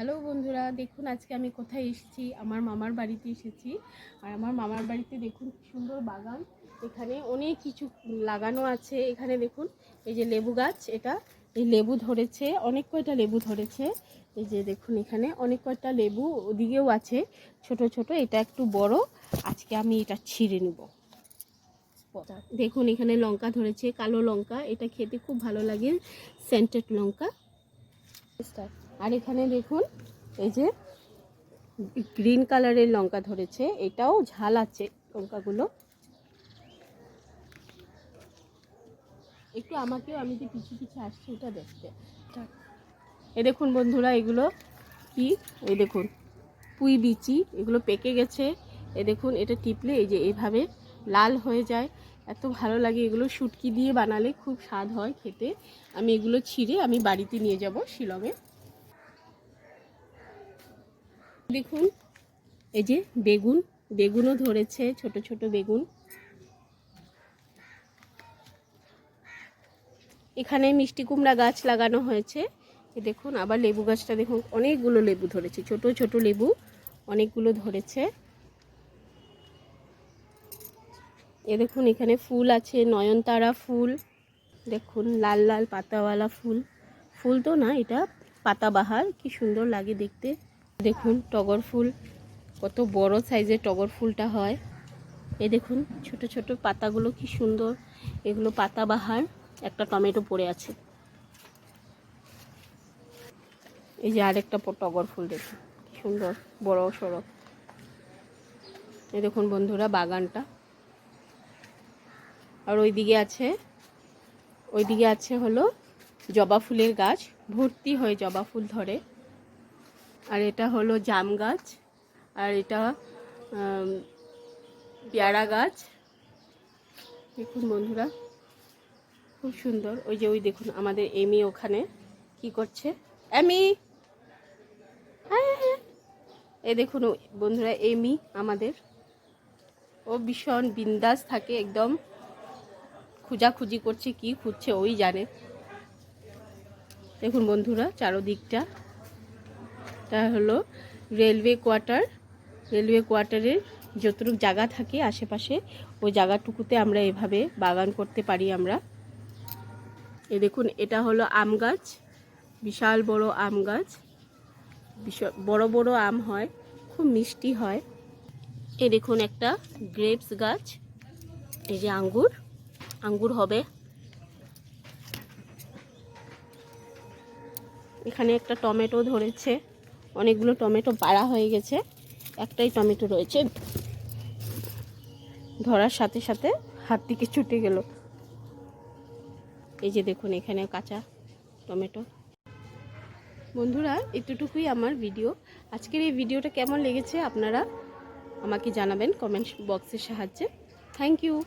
Hello বন্ধুরা দেখুন আজকে আমি কোথায় এসেছি? আমার মামার বাড়িতে এসেছি। আর আমার মামার বাড়িতে দেখুন সুন্দর বাগান। এখানে অনেক কিছু লাগানো আছে। এখানে দেখুন এই যে লেবু গাছ এটা এই লেবু ধরেছে অনেক কয়টা লেবু ধরেছে। এই যে দেখুন এখানে অনেক কয়টা লেবু ওদিকেও আছে ছোট ছোট এটা একটু বড়। আজকে আমি এটা ছিঁড়ে নেব। দেখুন এখানে লঙ্কা ধরেছে কালো লঙ্কা এটা খেতে খুব ভালো লাগে সেন্টেড লঙ্কা। আর এখানে দেখুন, এই যে গ্রিন কালারের লঙ্কা ধরেছে, এটাও ঝাল আছে লঙ্কাগুলো। একটু আমাকেও, আমি যে পিছু পিছু আসছি ওটা দেখতে। এ দেখুন বন্ধুরা, এগুলো কি? এই দেখুন, পুঁই বিচি, এগুলো পেকে গেছে। এ দেখুন, এটা টিপলে এই যে এভাবে লাল হয়ে যায়। এত ভালো লাগে এগুলো, শুটকি দিয়ে বানালে খুব স্বাদ হয় খেতে। আমি এগুলো ছিঁড়ে আমি বাড়িতে নিয়ে যাব শিলংয়ে। দেখুন, এই যে বেগুন, বেগুনও ধরেছে, ছোট ছোট বেগুন। এখানে মিষ্টি কুমড়া গাছ লাগানো হয়েছে। দেখুন, আবার লেবু গাছটা দেখুন, অনেকগুলো লেবু ধরেছে, ছোট ছোট লেবু অনেকগুলো ধরেছে। এ দেখুন, এখানে ফুল আছে, নয়নতারা ফুল, দেখুন, লাল লাল পাতাওয়ালা ফুল। ফুল তো না, এটা পাতাবাহার, কি সুন্দর লাগে দেখতে। দেখুন টগর ফুল, কত বড় সাইজের টগর ফুলটা হয়। এ দেখুন, ছোট ছোট পাতাগুলো কি সুন্দর। এগুলো পাতাবাহার একটা টমেটো পড়ে আছে। এই যে আরেকটা টগর ফুল দেখুন, কি সুন্দর, বড় সড়ো। এই দেখুন বন্ধুরা, বাগানটা। আর ওইদিকে আছে ওইদিকে আছে হলো জবা ফুলের গাছ। ভর্তি হয়ে জবা ফুল ধরে। আর এটা হলো জাম গাছ, আর এটা পেয়ারা গাছ। দেখুন বন্ধুরা, খুব সুন্দর। ওই যে ওই দেখুন, আমাদের এমি ওখানে কি করছে? এমি! হ্যাঁ হ্যাঁ এই দেখুন ও- বন্ধুরা, এমি আমাদের। ও ভীষণ বিন্দাস থাকে, একদম খুঁজাখুঁজি করছে, কি খুঁজছে, ওই জানে। দেখুন বন্ধুরা, চারোদিকটা। এটা হলো রেলওয়ে কোয়ার্টার রেলওয়ে কোয়ার্টারের যতটুকু জায়গা থাকে আশেপাশে, ওই জায়গাটুকুতে আমরা এভাবে বাগান করতে পারি আমরা। এ দেখুন, এটা হলো আম গাছ, বিশাল বড় আম গাছ। বিশাল বড় বড় আম হয়, খুব মিষ্টি হয়। এ দেখুন একটা গ্রেপস গাছ, এই যে আঙ্গুর আঙ্গুর হবে। এখানে একটা টমেটো ধরেছে। অনেকগুলো টমেটো বাড়া হয়ে গেছে। একটাই টমেটো রয়েছে। ধরার সাথে সাথে হাত থেকে ছুটে গেল। এই যে দেখুন এখানে কাঁচা টমেটো। বন্ধুরা, এতটুকুই আমার ভিডিও। আজকের এই ভিডিওটা কেমন লেগেছে আপনারা আমাকে জানাবেন কমেন্ট বক্সের সাহায্যে। Thank you.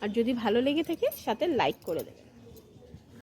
আর যদি ভালো লেগে থাকে, সাথে লাইক করে দেবেন।